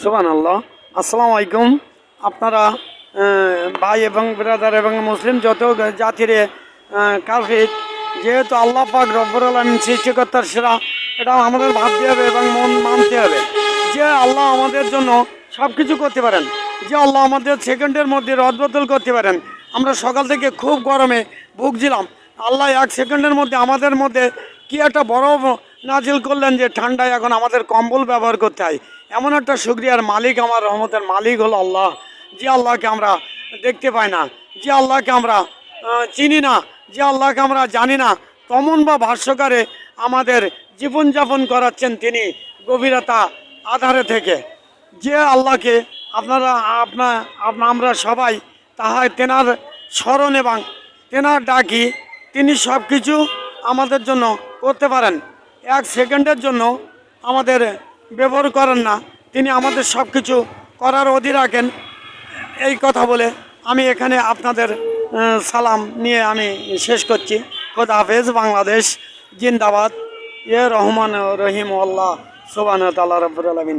সুবান আল্লাহ আসসালামু আলাইকুম। আপনারা ভাই এবং ব্রাদার এবং মুসলিম যত জাতির কাফির, যেহেতু আল্লাহ পাক রব্বুল আলমিন সৃষ্টিকর্তার সেরা, এটা আমাদের ভাবতে হবে এবং মন মানতে হবে যে আল্লাহ আমাদের জন্য সব কিছু করতে পারেন, যে আল্লাহ আমাদের সেকেন্ডের মধ্যে রদবদল করতে পারেন। আমরা সকাল থেকে খুব গরমে ভুগছিলাম। আল্লাহ এক সেকেন্ডের মধ্যে আমাদের মধ্যে কি একটা বরফ নাজিল করলেন যে ঠান্ডায় এখন আমাদের কম্বল ব্যবহার করতে হয়। এমন একটা শুক্রিয়ার মালিক, আমার রহমতের মালিক হলো আল্লাহ। যে আল্লাহকে আমরা দেখতে পাই না, যে আল্লাহকে আমরা চিনি না, যে আল্লাহকে আমরা জানি না তমন বা ভাষ্যকারে আমাদের জীবনযাপন করাচ্ছেন তিনি গভীরতা আধারে থেকে। যে আল্লাহকে আপনারা, আপনা আপনা আমরা সবাই তাহার তেনার স্মরণ এবং তেনার ডাকি, তিনি সব কিছু আমাদের জন্য করতে পারেন। এক সেকেন্ডের জন্য আমাদের ব্যবহার করেন না। তিনি আমাদের সব কিছু করার অধি রাখেন এই কথা বলে আমি এখানে আপনাদের সালাম নিয়ে আমি শেষ করছি। খোদা হাফেজ, বাংলাদেশ জিন্দাবাদ। ইয়ে রহমান রহিম আল্লাহ সোবান তাল্লা রব্বুর আলমিন।